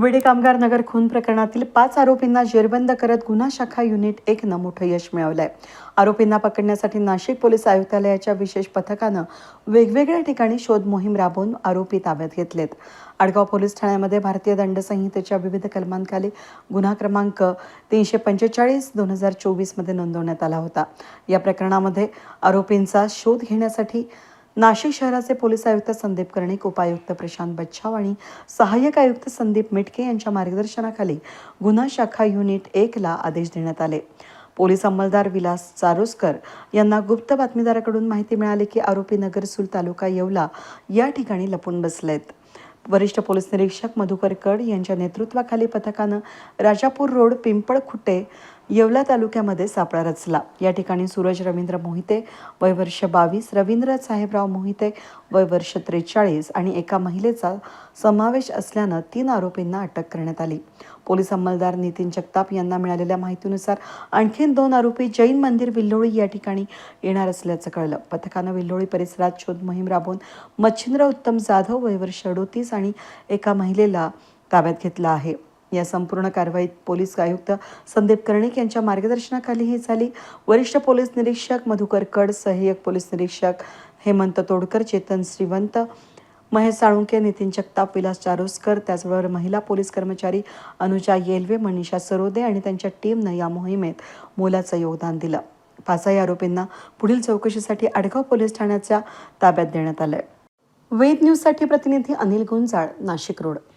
विडी कामगार नगर खून प्रकरणातील पाच आरोपींना जेरबंद करत गुन्हा शाखा युनिट एक मोठं यश मिळवलंय. आरोपींना पकडण्यासाठी नाशिक पोलीस आयुक्तालयाच्या विशेष पथकानं वेगवेगळ्या ठिकाणी शोध मोहीम राबवून आरोपी ताब्यात घेतलेत. आडगाव पोलीस ठाण्यामध्ये भारतीय दंड संहितेच्या विविध कलमांखाली गुन्हा क्रमांक तीनशे पंचेचाळीस दोन हजार चोवीसमध्ये नोंदवण्यात आला होता. या प्रकरणामध्ये आरोपींचा शोध घेण्यासाठी नाशिक शहराचे पोलीस आयुक्त संदीप कर्णिक उपायुक्त प्रशांत बच्छाव आणि सहाय्यक आयुक्त संदीप मिटके यांच्या मार्गदर्शनाखाली गुन्हा शाखा युनिट एकला आदेश देण्यात आले. पोलीस अंमलदार विलास चारोस्कर यांना गुप्त बातमीदाराकडून माहिती मिळाली की आरोपी नगरसूल तालुका येवला या ठिकाणी लपून बसलेत. वरिष्ठ पोलीस निरीक्षक मधुकर कड यांच्या नेतृत्वाखाली पथकानं राजापूर रोड पिंपळखुटे येवला तालुक्यामध्ये सापळा रचला. या ठिकाणी सूरज रवींद्र मोहिते वय वर्ष बावीस रवींद्र साहेबराव मोहिते वय वर्ष त्रेचाळीस आणि एका महिलेचा समावेश असल्यानं तीन आरोपींना अटक करण्यात आली. पोलीस अंमलदार नितीन जगताप यांना मिळालेल्या माहितीनुसार आणखीन दोन आरोपी जैन मंदिर विल्लोळी या ठिकाणी येणार असल्याचं कळलं. पथकानं विल्लोळी परिसरात शोध मोहीम राबवून मच्छिंद्र उत्तम जाधव वय वर्ष अडोतीस आणि एका महिलेला ताब्यात घेतला आहे. या संपूर्ण कारवाईत पोलीस आयुक्त संदीप कर्णिक यांच्या मार्गदर्शनाखाली ही झाली. वरिष्ठ पोलीस निरीक्षक मधुकर कड सहाय्यक पोलीस निरीक्षक हेमंत तोडकर चेतन श्रीवंत महेश साळुंके नितीन जगताप विलास चारोस्कर त्याचबरोबर महिला पोलीस कर्मचारी अनुजा येलवे मनीषा सरोदे आणि त्यांच्या टीमनं या मोहिमेत मोलाचं योगदान दिलं. पाचही आरोपींना पुढील चौकशीसाठी आडगाव पोलीस ठाण्याच्या ताब्यात देण्यात आलंय. वेद न्यूजसाठी प्रतिनिधी अनिल गुंजाळ नाशिक रोड.